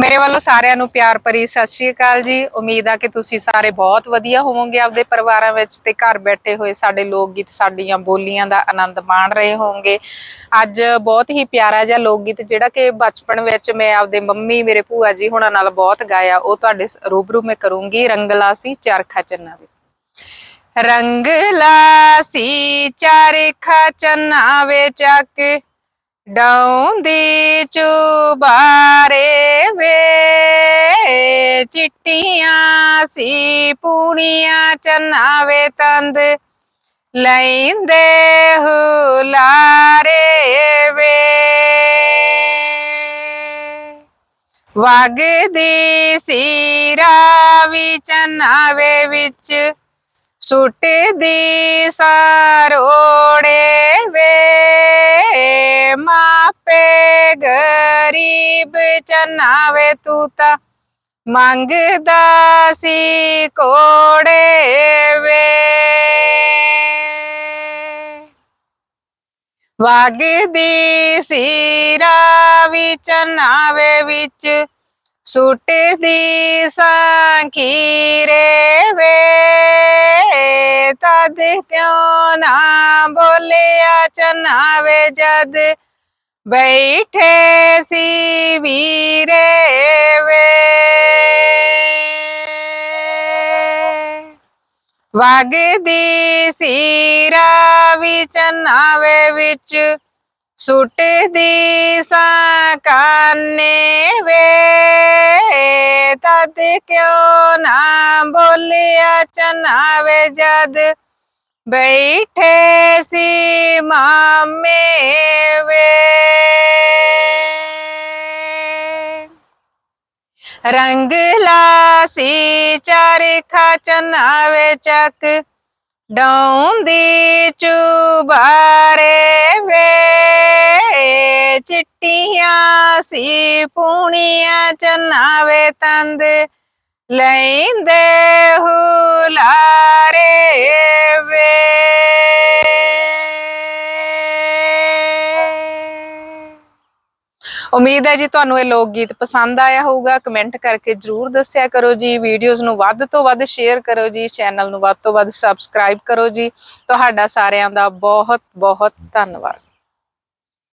ਮੇਰੇ ਵੱਲੋਂ ਸਾਰਿਆਂ ਨੂੰ ਪਿਆਰ ਭਰੀ ਸਤਿ ਸ਼੍ਰੀ ਅਕਾਲ ਜੀ। ਉਮੀਦ ਆ ਕਿ ਤੁਸੀਂ ਸਾਰੇ ਬਹੁਤ ਵਧੀਆ ਹੋਵੋਗੇ ਆਪਦੇ ਪਰਿਵਾਰਾਂ ਵਿੱਚ ਤੇ ਘਰ ਬੈਠੇ ਹੋਏ ਸਾਡੇ ਲੋਕ ਗੀਤ ਸਾਡੀਆਂ ਬੋਲੀਆਂ ਦਾ ਆਨੰਦ ਮਾਣ ਰਹੇ ਹੋਵੋਗੇ। ਅੱਜ ਬਹੁਤ ਹੀ ਪਿਆਰਾ ਜਿਹਾ ਲੋਕ ਗੀਤ ਜਿਹੜਾ ਕਿ ਬਚਪਨ ਵਿੱਚ ਮੈਂ ਆਪਦੇ ਮੰਮੀ, ਮੇਰੇ ਭੂਆ ਜੀ ਹੁਣਾਂ ਨਾਲ ਬਹੁਤ ਗਾਇਆ। ਉਹ ਤੁਹਾਡੇ ਰੂਬਰੂ ਮੈਂ ਕਰੂੰਗੀ। ਰੰਗਲਾ ਸੀ, ਚਰਖਾ ਚੰਨਾ ਵੇ। ਰੰਗਲਾ ਸੀ, ਚਰਖਾ ਚੰਨਾ ਵੇ ਚੱਕ ਡਾਉਂਦੀ ਚੁਬਾਰੇ ਵੇ। ਚਿੱਟੀਆਂ ਸੀ, ਪੂਣੀਆਂ ਚਨਾਵੇ ਤੰਦ ਲੈਂਦੇ ਹੁਲਾਰੇ ਵੇ। ਵਗਦੀ ਸੀ, ਰਾਵੀ ਚਨਾਵੇ ਵਿੱਚ ਸੁੱਟਦੀ ਸਰੋੜੇ ਵੇ। ਮਾਪੇ ਗਰੀਬ ਚਨਾਵੇ ਤੂੰ ਤਾਂ ਮੰਗਦਾ ਸੀ ਕੋੜੇ ਵੇ। ਵਗਦੀ ਸੀ ਰਾਵੀ ਚਨਾਵੇ ਵਿੱਚ, ਸੁੱਟਦੀ ਸਾਂਖੀਰੇ ਵੇ। ਤਦ ਕਿਉਂ ਨਾ ਬੋਲਿਆ ਚਨਾਵੇ ਜਦ ਬੈਠੇ ਸੀ ਵੀਰੇ ਵੇ। ਵਗਦੀ ਸੀ ਰਾਵੀ ਚਨਾਵੇ ਵਿੱਚ। ਸੁੱਟਦੀ ਸਾਂ ਕਾਨੇ ਵੇ। ਤਦ ਕਿਉਂ ਨਾ ਬੋਲਿਆ ਚਨਾਵੇ ਜਦ। ਬੈਠੇ ਸੀ ਮਾਮੇ ਵੇ। ਰੰਗਲਾ ਸੀ ਚਰਖਾ ਚਨਾਵੇ ਚੱਕ ਡਾਉਂਦੀ ਚੁਬਾਰੇ ਵੇ ਚਿੱਟੀਆਂ ਸੀ, ਪੂਣੀਆਂ ਚਨਾਵੇ ਤੰਦ ਲੈਂਦੇ ਹੁਲਾਰੇ ਉਮੀਦ ਹੈ ਜੀ ਤੁਹਾਨੂੰ ਇਹ ਲੋਕ ਗੀਤ ਪਸੰਦ ਆਇਆ ਹੋਊਗਾ। ਕਮੈਂਟ ਕਰਕੇ ਜਰੂਰ ਦੱਸਿਆ ਕਰੋ ਜੀ। ਵੀਡੀਓਜ਼ ਨੂੰ ਵੱਧ ਤੋਂ ਵੱਧ ਸ਼ੇਅਰ ਕਰੋ ਜੀ। ਚੈਨਲ ਨੂੰ ਵੱਧ ਤੋਂ ਵੱਧ ਸਬਸਕ੍ਰਾਈਬ ਕਰੋ ਜੀ। ਤੁਹਾਡਾ ਸਾਰਿਆਂ ਦਾ ਬਹੁਤ ਬਹੁਤ ਧੰਨਵਾਦ।